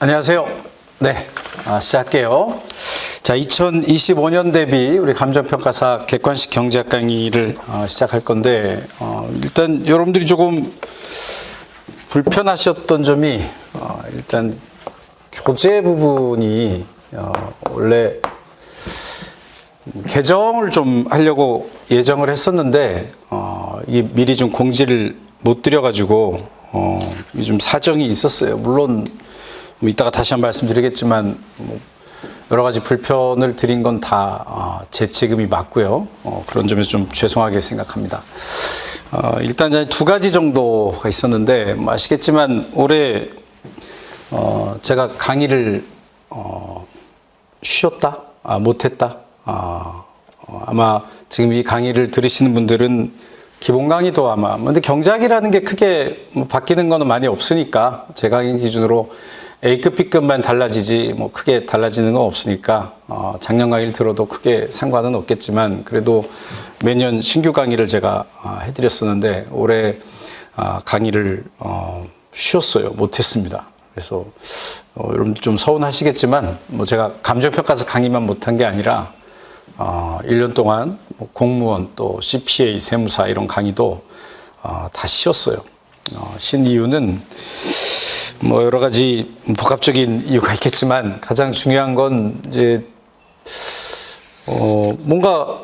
안녕하세요. 네, 아, 시작할게요. 자, 2025년 대비 우리 감정평가사 객관식 경제학 강의를 어, 시작할 건데, 어, 일단 여러분들이 조금 불편하셨던 점이, 어, 일단 교재 부분이 어, 원래 개정을 좀 하려고 예정을 했었는데 어, 이게 미리 좀 공지를 못 드려가지고 어, 좀 사정이 있었어요. 물론 뭐 이따가 다시 한번 말씀드리겠지만 뭐 여러 가지 불편을 드린 건 다 제 책임이 맞고요. 어, 그런 점에서 좀 죄송하게 생각합니다. 어, 일단 두 가지 정도가 있었는데 뭐 아시겠지만 올해 어, 제가 강의를 어, 쉬었다, 아, 못했다. 아, 어, 아마 지금 이 강의를 들으시는 분들은 기본 강의도 아마, 뭐 근데 경작이라는 게 크게 뭐 바뀌는 거는 많이 없으니까 제 강의 기준으로 A급, B급만 달라지지 뭐 크게 달라지는 건 없으니까 어, 작년 강의를 들어도 크게 상관은 없겠지만 그래도 매년 신규 강의를 제가 아, 해드렸었는데 올해 아, 강의를 어, 쉬었어요. 못했습니다. 그래서 어, 여러분 좀 서운하시겠지만 뭐 제가 감정평가서 강의만 못한 게 아니라 어, 1년 동안 뭐 공무원 또 CPA 세무사 이런 강의도 어, 다 쉬었어요. 어, 쉰 이유는 뭐 여러 가지 복합적인 이유가 있겠지만 가장 중요한 건 이제 어, 뭔가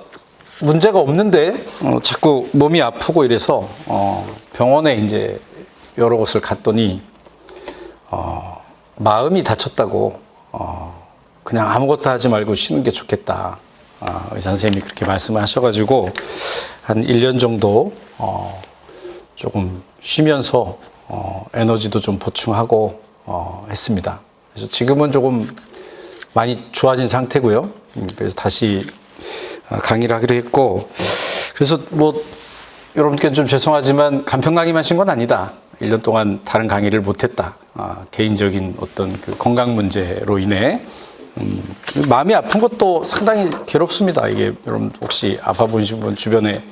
문제가 없는데 어, 자꾸 몸이 아프고 이래서 어, 병원에 이제 여러 곳을 갔더니 어, 마음이 다쳤다고 어, 그냥 아무것도 하지 말고 쉬는 게 좋겠다. 아, 의사 선생님이 그렇게 말씀을 하셔가지고 한 1년 정도 어, 조금 쉬면서 어, 에너지도 좀 보충하고 어, 했습니다. 그래서 지금은 조금 많이 좋아진 상태고요. 음, 그래서 다시 어, 강의를 하기로 했고 그래서 뭐 여러분께 좀 죄송하지만 간편 강의만 신건 아니다. 1년 동안 다른 강의를 못했다. 아, 개인적인 어떤 그 건강 문제로 인해 음, 마음이 아픈 것도 상당히 괴롭습니다. 이게 여러분 혹시 아파 보신 분 주변에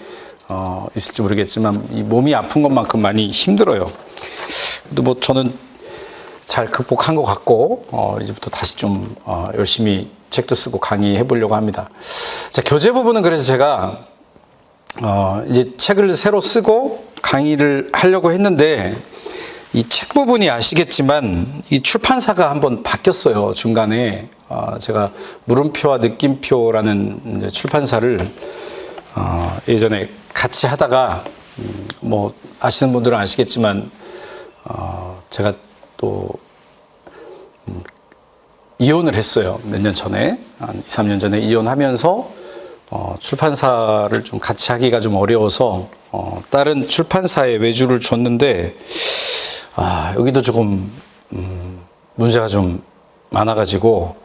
어, 있을지 모르겠지만 이 몸이 아픈 것만큼 많이 힘들어요. 그래도 뭐 저는 잘 극복한 것 같고 어, 이제부터 다시 좀 어, 열심히 책도 쓰고 강의해 보려고 합니다. 자 교재 부분은 그래서 제가 어, 이제 책을 새로 쓰고 강의를 하려고 했는데 이 책 부분이 아시겠지만 이 출판사가 한번 바뀌었어요 중간에 어, 제가 물음표와 느낌표라는 출판사를 어, 예전에 같이 하다가 음, 뭐 아시는 분들은 아시겠지만 어, 제가 또 음, 이혼을 했어요. 몇 년 전에 한 2, 3년 전에 이혼하면서 어, 출판사를 좀 같이 하기가 좀 어려워서 어, 다른 출판사에 외주를 줬는데 아, 여기도 조금 음, 문제가 좀 많아가지고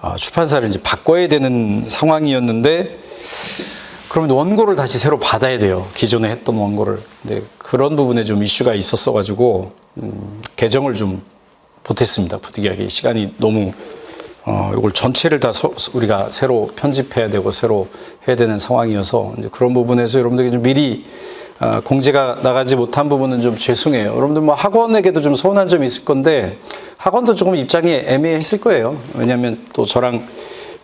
어, 출판사를 이제 바꿔야 되는 상황이었는데 그러면 원고를 다시 새로 받아야 돼요. 기존에 했던 원고를. 근데 그런 부분에 좀 이슈가 있었어 가지고 음, 개정을 좀 못했습니다. 부득이하게 시간이 너무 어, 이걸 전체를 다 서- 우리가 새로 편집해야 되고 새로 해야 되는 상황이어서 이제 그런 부분에서 여러분들이 좀 미리 어, 공지가 나가지 못한 부분은 좀 죄송해요. 여러분들 뭐 학원에게도 좀 서운한 점이 있을 건데 학원도 조금 입장이 애매했을 거예요. 왜냐하면 또 저랑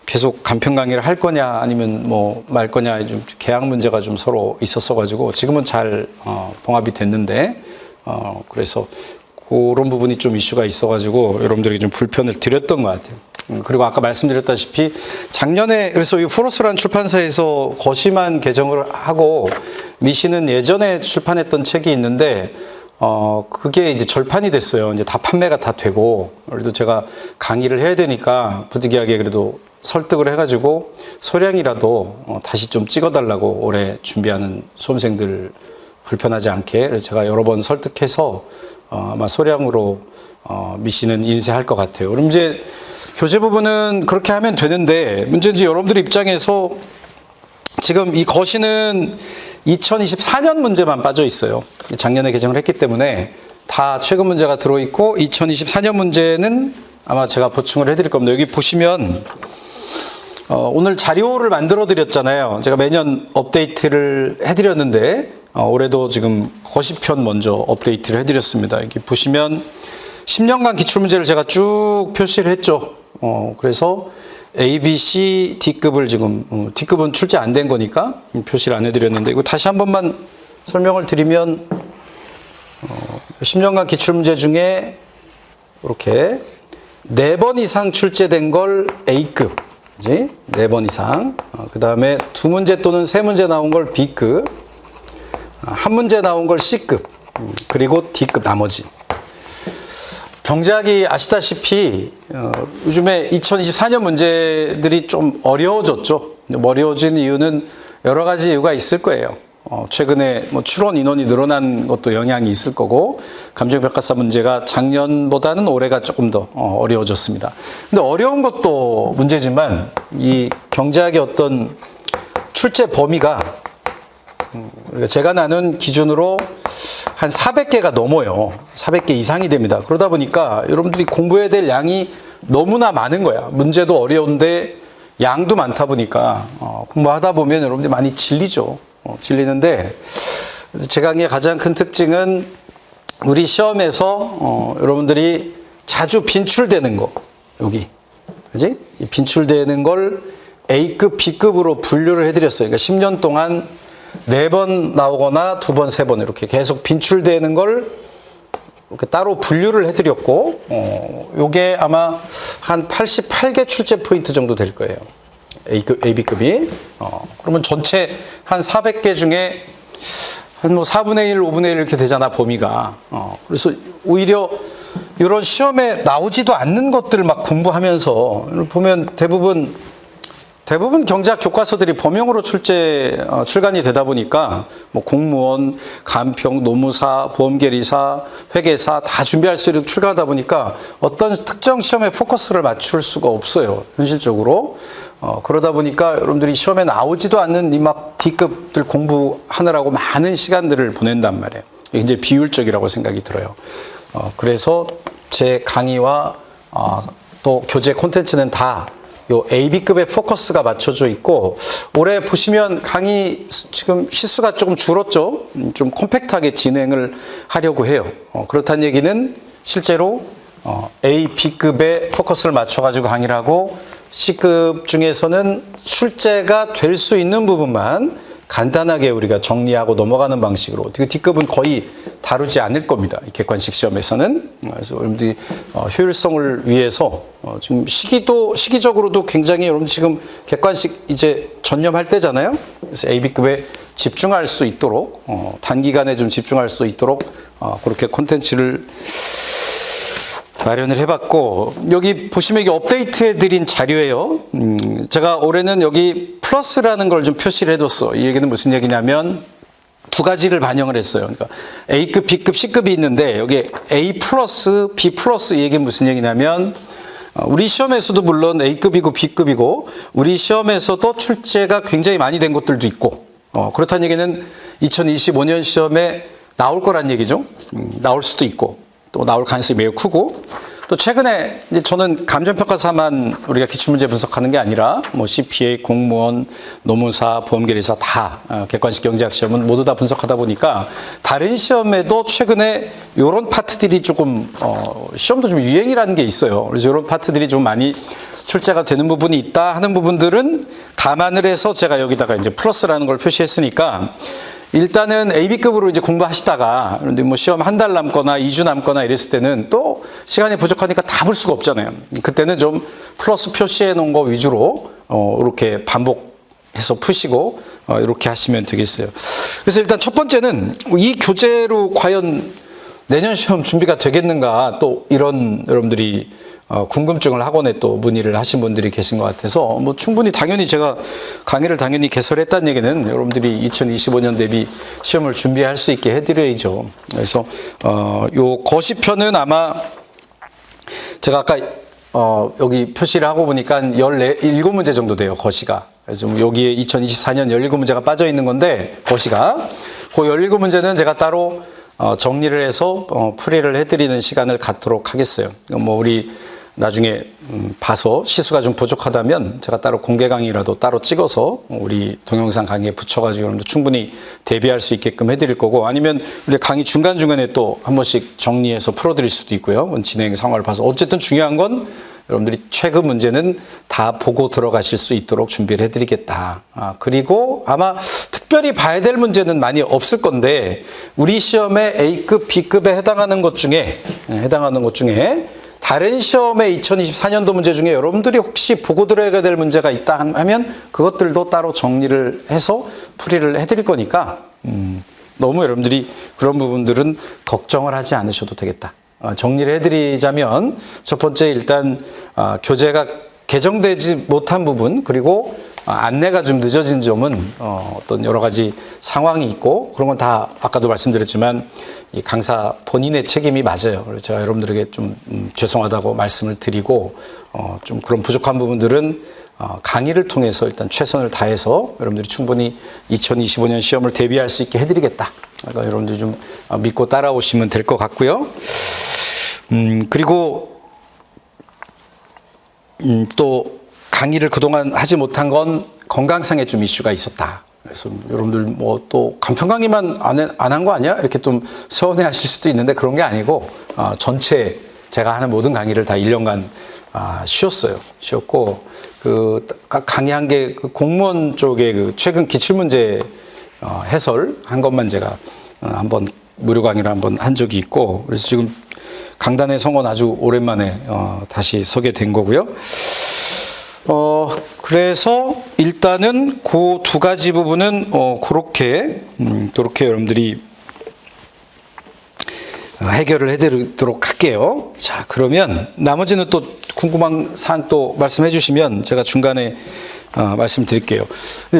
계속 간편 강의를 할 거냐 아니면 뭐 말 거냐 좀 계약 문제가 좀 서로 있었어 가지고 지금은 잘 어, 봉합이 됐는데 어, 그래서 그런 부분이 좀 이슈가 있어 가지고 여러분들에게 좀 불편을 드렸던 것 같아요. 음, 그리고 아까 말씀드렸다시피 작년에 그래서 이 포로스라는 출판사에서 거심한 개정을 하고 미시는 예전에 출판했던 책이 있는데 어 그게 이제 절판이 됐어요. 이제 다 판매가 다 되고 그래도 제가 강의를 해야 되니까 부득이하게 그래도 설득을 해가지고 소량이라도 어, 다시 좀 찍어달라고 올해 준비하는 수험생들 불편하지 않게 제가 여러 번 설득해서 어, 아마 소량으로 어, 미시는 인쇄할 것 같아요. 그럼 이제 교재 부분은 그렇게 하면 되는데 문제는 이제 여러분들 입장에서 지금 이 거시는 2024년 문제만 빠져 있어요. 작년에 개정을 했기 때문에 다 최근 문제가 들어있고 2024년 문제는 아마 제가 보충을 해드릴 겁니다. 여기 보시면 어, 오늘 자료를 만들어 드렸잖아요. 제가 매년 업데이트를 해드렸는데 어, 올해도 지금 거시편 먼저 업데이트를 해드렸습니다. 여기 보시면 10년간 기출문제를 제가 쭉 표시를 했죠. 어, 그래서 A, B, C, D급을 지금, 어, D급은 출제 안 된 거니까 표시를 안 해드렸는데, 이거 다시 한 번만 설명을 드리면, 어, 10년간 기출문제 중에 이렇게 네 번 이상 출제된 걸 A급, 그지? 네번 이상. 그 다음에 두 문제 또는 세 문제 나온 걸 B급, 아, 한 문제 나온 걸 C급, 음, 그리고 D급 나머지. 경제학이 아시다시피 어, 요즘에 2024년 문제들이 좀 어려워졌죠. 어려워진 이유는 여러 가지 이유가 있을 거예요. 어, 최근에 뭐 출원 인원이 늘어난 것도 영향이 있을 거고 감정평가사 문제가 작년보다는 올해가 조금 더 어, 어려워졌습니다. 근데 어려운 것도 문제지만 이 경제학의 어떤 출제 범위가 우리가 제가 나눈 기준으로 한 400개가 넘어요. 400개 이상이 됩니다. 그러다 보니까 여러분들이 공부해야 될 양이 너무나 많은 거야. 문제도 어려운데 양도 많다 보니까 어, 공부하다 보면 여러분들이 많이 질리죠. 어, 질리는데 제 강의의 가장 큰 특징은 우리 시험에서 어, 여러분들이 자주 빈출되는 거 여기 그지? 이 빈출되는 걸 A급, B급으로 분류를 해드렸어요. 그러니까 10년 동안 네 번 나오거나 두 번, 세 번 이렇게 계속 빈출되는 걸 이렇게 따로 분류를 해드렸고, 어, 요게 아마 한 88개 출제 포인트 정도 될 거예요. A급, AB급이. 어, 그러면 전체 한 400개 중에 한 뭐 4분의 1, 5분의 1 이렇게 되잖아, 범위가. 어, 그래서 오히려 이런 시험에 나오지도 않는 것들 막 공부하면서 보면 대부분 대부분 경제학 교과서들이 범용으로 출제 어, 출간이 되다 보니까 뭐 공무원, 간평, 노무사, 보험계리사, 회계사 다 준비할 수 있도록 출간하다 보니까 어떤 특정 시험에 포커스를 맞출 수가 없어요 현실적으로 어, 그러다 보니까 여러분들이 시험에 나오지도 않는 이 막 D급들 공부하느라고 많은 시간들을 보낸단 말이에요. 이제 비율적이라고 생각이 들어요. 어, 그래서 제 강의와 어, 또 교재 콘텐츠는 다 요 AB급의 포커스가 맞춰져 있고 올해 보시면 강의 지금 시수가 조금 줄었죠. 음, 좀 컴팩트하게 진행을 하려고 해요. 어, 그렇다는 얘기는 실제로 어, A, B급의 포커스를 맞춰가지고 강의를 하고 C급 중에서는 출제가 될 수 있는 부분만 간단하게 우리가 정리하고 넘어가는 방식으로 그 D급은 거의 다루지 않을 겁니다. 이 객관식 시험에서는 그래서 여러분들이 어, 효율성을 위해서 어, 지금 시기도 시기적으로도 굉장히 여러분 지금 객관식 이제 전념할 때잖아요. 그래서 AB급에 집중할 수 있도록 어, 단기간에 좀 집중할 수 있도록 어, 그렇게 콘텐츠를 마련을 해봤고 여기 보시면 이게 업데이트해드린 자료예요. 음, 제가 올해는 여기 플러스라는 걸 좀 표시를 해뒀어. 이 얘기는 무슨 얘기냐면 두 가지를 반영을 했어요. 그러니까 A급, B급, C급이 있는데 여기 A 플러스, B 플러스 이 얘기는 무슨 얘기냐면 어, 우리 시험에서도 물론 A급이고 B급이고 우리 시험에서도 출제가 굉장히 많이 된 것들도 있고 어, 그렇다는 얘기는 2025년 시험에 나올 거란 얘기죠. 음, 나올 수도 있고 또 나올 가능성이 매우 크고 또 최근에 이제 저는 감정평가사만 우리가 기출문제 분석하는 게 아니라 뭐 CPA, 공무원, 노무사, 보험계리사 다 어, 객관식 경제학 시험은 모두 다 분석하다 보니까 다른 시험에도 최근에 이런 파트들이 조금 어, 시험도 좀 유행이라는 게 있어요. 그래서 이런 파트들이 좀 많이 출제가 되는 부분이 있다 하는 부분들은 감안을 해서 제가 여기다가 이제 플러스라는 걸 표시했으니까 일단은 AB급으로 이제 공부하시다가 그런데 뭐 시험 한 달 남거나 2주 남거나 이랬을 때는 또 시간이 부족하니까 다 볼 수가 없잖아요. 그때는 좀 플러스 표시해 놓은 거 위주로 어 이렇게 반복해서 푸시고 어 이렇게 하시면 되겠어요. 그래서 일단 첫 번째는 이 교재로 과연 내년 시험 준비가 되겠는가 또 이런 여러분들이 어, 궁금증을 학원에 또 문의를 하신 분들이 계신 것 같아서 뭐 충분히 당연히 제가 강의를 당연히 개설했다는 얘기는 여러분들이 2025년 대비 시험을 준비할 수 있게 해드려야죠. 그래서 어, 요 거시편은 아마 제가 아까 어, 여기 표시를 하고 보니까 한 17문제 정도 돼요, 거시가. 그래서 뭐 여기에 2024년 17문제가 빠져 있는 건데, 거시가. 그 17문제는 제가 따로 어, 정리를 해서 어, 풀이를 해드리는 시간을 갖도록 하겠어요. 뭐 우리 나중에 음, 봐서 시수가 좀 부족하다면 제가 따로 공개 강의라도 따로 찍어서 우리 동영상 강의에 붙여가지고 여러분들 충분히 대비할 수 있게끔 해드릴 거고 아니면 우리 강의 중간 중간에 또 한 번씩 정리해서 풀어드릴 수도 있고요. 진행 상황을 봐서 어쨌든 중요한 건 여러분들이 최근 문제는 다 보고 들어가실 수 있도록 준비를 해드리겠다. 아, 그리고 아마 특별히 봐야 될 문제는 많이 없을 건데 우리 시험에 A급, B급에 해당하는 것 중에 예, 해당하는 것 중에 다른 시험의 2024년도 문제 중에 여러분들이 혹시 보고 들어야 될 문제가 있다 하면 그것들도 따로 정리를 해서 풀이를 해드릴 거니까 음, 너무 여러분들이 그런 부분들은 걱정을 하지 않으셔도 되겠다. 어, 정리를 해드리자면 첫 번째 일단 아, 교재가 개정되지 못한 부분 그리고 아, 안내가 좀 늦어진 점은 어, 어떤 여러 가지 상황이 있고 그런 건 다 아까도 말씀드렸지만 이 강사 본인의 책임이 맞아요. 그래서 제가 여러분들에게 좀 음, 죄송하다고 말씀을 드리고 어, 좀 그런 부족한 부분들은 어, 강의를 통해서 일단 최선을 다해서 여러분들이 충분히 2025년 시험을 대비할 수 있게 해드리겠다. 그러니까 여러분들이 좀 어, 믿고 따라오시면 될 것 같고요. 음, 그리고 음, 또 강의를 그동안 하지 못한 건 건강상의 좀 이슈가 있었다. 그래서 여러분들 뭐 또 간편 강의만 안 한 거 아니야? 이렇게 좀 서운해 하실 수도 있는데 그런 게 아니고 아, 전체 제가 하는 모든 강의를 다 1년간 아, 쉬었어요. 쉬었고 그 가- 강의한 게 그 공무원 쪽에 그 최근 기출 문제 어, 해설 한 것만 제가 어, 한번 무료 강의를 한번 한 적이 있고 그래서 지금 강단의 성원 아주 오랜만에 어, 다시 서게 된 거고요. 어, 그래서 일단은 그 두 가지 부분은 어, 그렇게 음, 그렇게 여러분들이 어, 해결을 해드리도록 할게요. 자, 그러면 나머지는 또 궁금한 사항 또 말씀해 주시면 제가 중간에 어, 말씀드릴게요.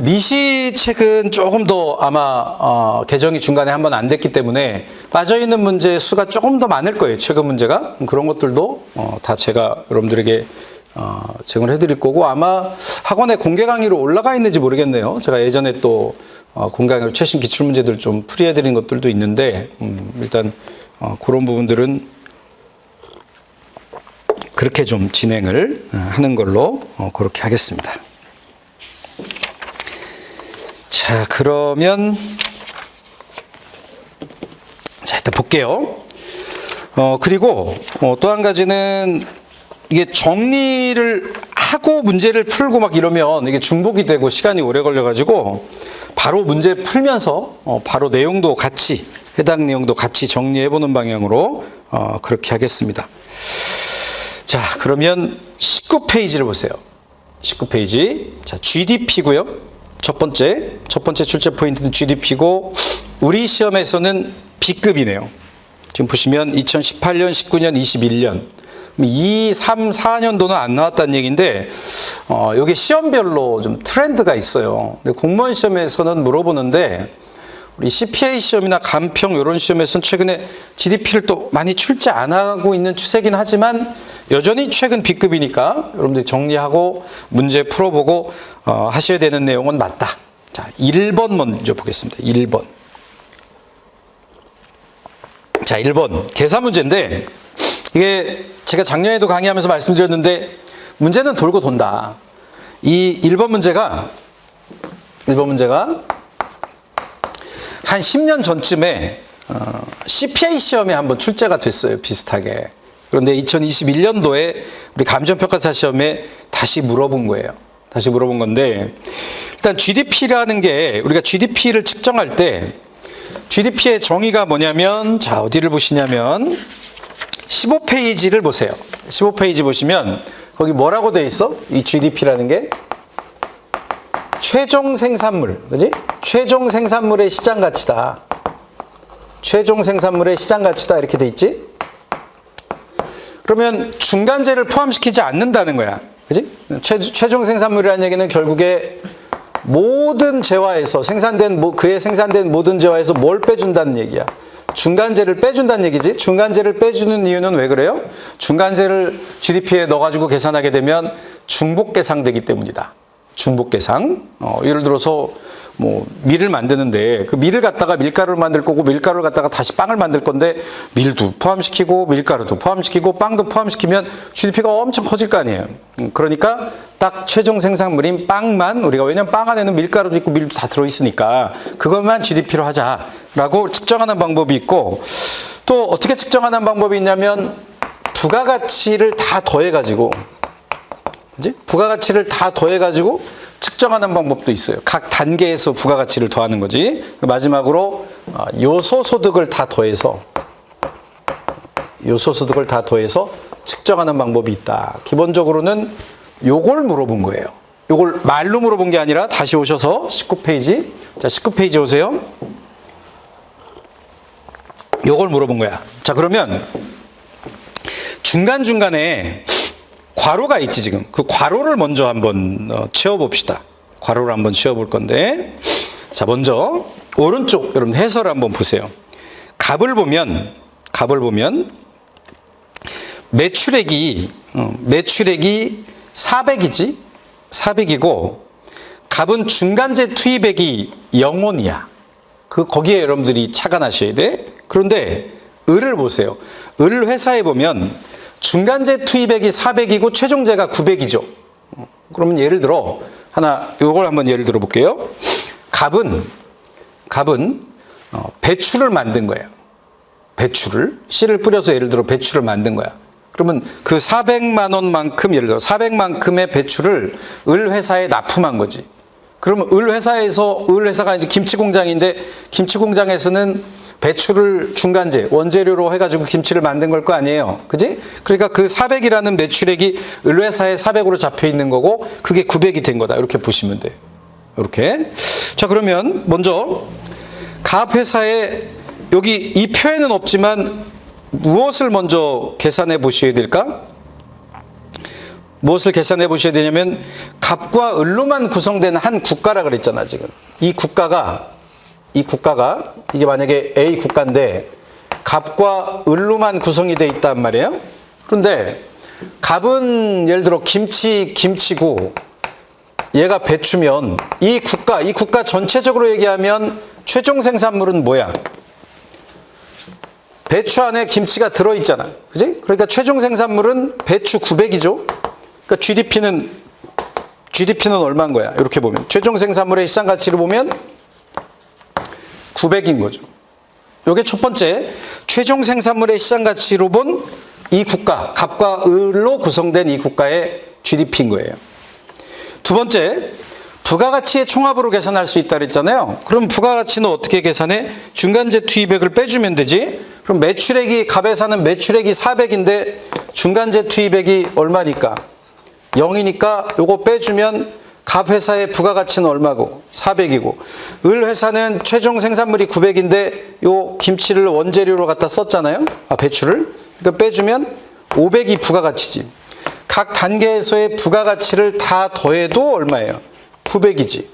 미시 책은 조금 더 아마 어, 개정이 중간에 한 번 안 됐기 때문에 빠져 있는 문제 수가 조금 더 많을 거예요. 최근 문제가 그런 것들도 어, 다 제가 여러분들에게 어, 제공을 해드릴 거고 아마 학원에 공개 강의로 올라가 있는지 모르겠네요. 제가 예전에 또 어, 공개 강의로 최신 기출 문제들 좀 풀이해드린 것들도 있는데 음, 일단 어, 그런 부분들은 그렇게 좀 진행을 어, 하는 걸로 어, 그렇게 하겠습니다. 자, 그러면 자, 일단 볼게요. 어, 그리고 어, 또 한 가지는 이게 정리를 하고 문제를 풀고 막 이러면 이게 중복이 되고 시간이 오래 걸려가지고 바로 문제 풀면서 어, 바로 내용도 같이 해당 내용도 같이 정리해보는 방향으로 어, 그렇게 하겠습니다. 자, 그러면 19페이지를 보세요. 19페이지. 자, GDP고요. 첫 번째, 첫 번째 출제 포인트는 GDP고 우리 시험에서는 B급이네요. 지금 보시면 2018년, 19년, 21년 2, 3, 4년도는 안 나왔다는 얘기인데 어, 여기 시험별로 좀 트렌드가 있어요. 근데 공무원 시험에서는 물어보는데 우리 CPA 시험이나 간평 이런 시험에서는 최근에 GDP를 또 많이 출제 안 하고 있는 추세긴 하지만 여전히 최근 B급이니까 여러분들이 정리하고 문제 풀어보고 어, 하셔야 되는 내용은 맞다. 자, 1번 먼저 보겠습니다. 1번. 자, 1번. 계산 문제인데 이게 제가 작년에도 강의하면서 말씀드렸는데 문제는 돌고 돈다. 이 1번 문제가 1번 문제가 한 10년 전쯤에 어, CPA 시험에 한번 출제가 됐어요. 비슷하게. 그런데 2021년도에 우리 감정평가사 시험에 다시 물어본 거예요. 다시 물어본 건데 일단 GDP라는 게 우리가 GDP를 측정할 때 GDP의 정의가 뭐냐면 자 어디를 보시냐면 15페이지를 보세요. 15페이지 보시면 거기 뭐라고 돼 있어? 이 GDP라는 게 최종 생산물, 그지? 최종 생산물의 시장 가치다. 최종 생산물의 시장 가치다 이렇게 돼 있지? 그러면 중간재를 포함시키지 않는다는 거야. 그지? 최, 최종 생산물이라는 얘기는 결국에 모든 재화에서 생산된 모- 그에 생산된 모든 재화에서 뭘 빼준다는 얘기야. 중간재를 빼준다는 얘기지. 중간재를 빼주는 이유는 왜 그래요? 중간재를 GDP에 넣어가지고 계산하게 되면 중복 계상되기 때문이다. 중복 계상. 어, 예를 들어서 뭐 밀을 만드는데 그 밀을 갖다가 밀가루를 만들 거고 밀가루를 갖다가 다시 빵을 만들 건데 밀도 포함시키고 밀가루도 포함시키고 빵도 포함시키면 GDP가 엄청 커질 거 아니에요. 음, 그러니까 딱 최종 생산물인 빵만 우리가 왜냐면 빵 안에는 밀가루도 있고 밀도 다 들어 있으니까 그것만 GDP로 하자 라고 측정하는 방법이 있고 또 어떻게 측정하는 방법이 있냐면 부가가치를 다 더해가지고 그지? 부가가치를 다 더해가지고 측정하는 방법도 있어요. 각 단계에서 부가가치를 더하는 거지. 마지막으로 어, 요소소득을 다 더해서 요소소득을 다 더해서 측정하는 방법이 있다. 기본적으로는 요걸 물어본 거예요. 요걸 말로 물어본 게 아니라 다시 오셔서 19페이지. 자, 19페이지 오세요. 요걸 물어본 거야. 자, 그러면 중간중간에 괄호가 있지 지금. 그 괄호를 먼저 한번 어, 채워봅시다. 괄호를 한번 채워볼 건데. 자 먼저 오른쪽 여러분 해설을 한번 보세요. 값을 보면 값을 보면 매출액이 어, 매출액이 400이지? 400이고 값은 중간재 투입액이 0원이야 그 거기에 여러분들이 착안하셔야 돼 그런데 을을 보세요 을 회사에 보면 중간재 투입액이 400이고 최종재가 900이죠. 그러면 예를 들어 하나 요걸 한번 예를 들어 볼게요. 갑은 갑은 어, 배추를 만든 거예요. 배추를 씨를 뿌려서 예를 들어 배추를 만든 거야. 그러면 그 400만 원만큼 예를 들어 400만큼의 배추를 을 회사에 납품한 거지. 그러면 을 회사에서 을 회사가 이제 김치 공장인데 김치 공장에서는 배추를 중간재 원재료로 해가지고 김치를 만든 걸 거 아니에요, 그지? 그러니까 그 400이라는 매출액이 을 회사에 400으로 잡혀 있는 거고 그게 900이 된 거다 이렇게 보시면 돼요. 이렇게. 자 그러면 먼저 갑 회사에 여기 이 표에는 없지만 무엇을 먼저 계산해 보셔야 될까? 무엇을 계산해 보셔야 되냐면 갑과 을로만 구성된 한 국가라 그랬잖아 지금 이 국가가 이 국가가 이게 만약에 A 국가인데 갑과 을로만 구성이 돼 있단 말이에요 그런데 갑은 예를 들어 김치 김치고 얘가 배추면 이 국가 이 국가 전체적으로 얘기하면 최종 생산물은 뭐야 배추 안에 김치가 들어있잖아. 그지? 그러니까 최종 생산물은 배추 900이죠. 그러니까 GDP는, GDP는 얼마인 거야? 이렇게 보면. 최종 생산물의 시장 가치를 보면 900인 거죠. 요게 첫 번째, 최종 생산물의 시장 가치로 본 이 국가, 갑과 을로 구성된 이 국가의 GDP인 거예요. 두 번째, 부가가치의 총합으로 계산할 수 있다 그랬잖아요. 그럼 부가가치는 어떻게 계산해? 중간재 투입액을 빼주면 되지. 그럼 매출액이 갑에 사는 매출액이 400인데 중간재 투입액이 얼마니까? 0이니까 요거 빼주면 갑 회사의 부가가치는 얼마고? 400이고. 을 회사는 최종 생산물이 900인데 요 김치를 원재료로 갖다 썼잖아요. 아 배추를. 그러니까 빼주면 500이 부가가치지. 각 단계에서의 부가가치를 다 더해도 얼마예요? 900이지.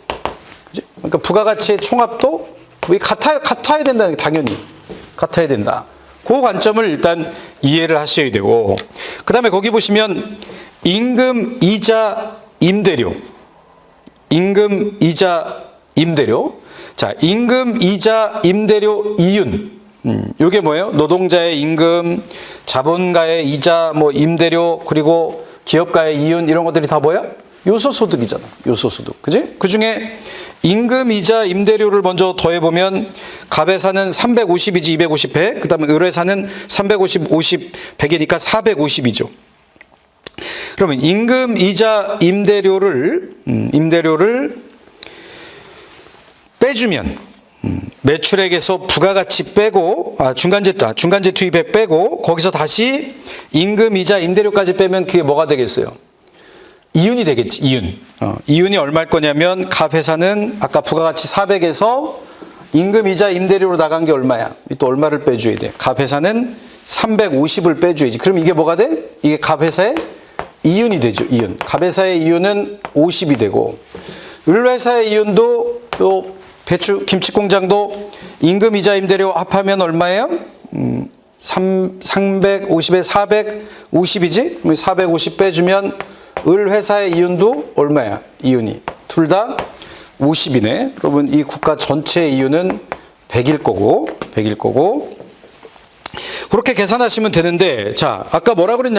그지? 그러니까 부가가치의 총합도 이 같아, 같아야 된다는 게 당연히. 같아야 된다. 그 관점을 일단 이해를 하셔야 되고, 그 다음에 거기 보시면 임금, 이자, 임대료. 임금, 이자, 임대료. 자, 임금, 이자, 임대료, 이윤. 음, 요게 뭐예요? 노동자의 임금, 자본가의 이자, 뭐 임대료, 그리고 기업가의 이윤 이런 것들이 다 뭐야? 요소소득이잖아. 요소소득. 그지? 그 중에 임금, 이자, 임대료를 먼저 더해보면 갑에사는 350이지 250회, 그 다음에 을회사는 350, 50, 100이니까 450이죠. 그러면 임금, 이자, 임대료를, 음, 임대료를 빼주면 음, 매출액에서 부가가치 빼고 아, 중간재 아, 중간재 투입액 빼고 거기서 다시 임금 이자 임대료까지 빼면 그게 뭐가 되겠어요? 이윤이 되겠지 이윤. 어, 이윤이 얼마일 거냐면 갑 회사는 아까 부가가치 400에서 임금 이자 임대료로 나간 게 얼마야? 또 얼마를 빼줘야 돼? 갑 회사는 350을 빼줘야지. 그럼 이게 뭐가 돼? 이게 갑 회사의 이윤이 되죠. 이윤. 갑 회사의 이윤은 50이 되고 을 회사의 이윤도 요 배추 김치 공장도 임금 이자 임대료 합하면 얼마예요? 음, 3, 350에 450이지? 450 빼주면 을 회사의 이윤도 얼마야? 이윤이. 둘 다 50이네. 그러면 이 국가 전체 이유는 100일 거고, 100일 거고. 그렇게 계산하시면 되는데, 자, 아까 뭐라 그랬냐?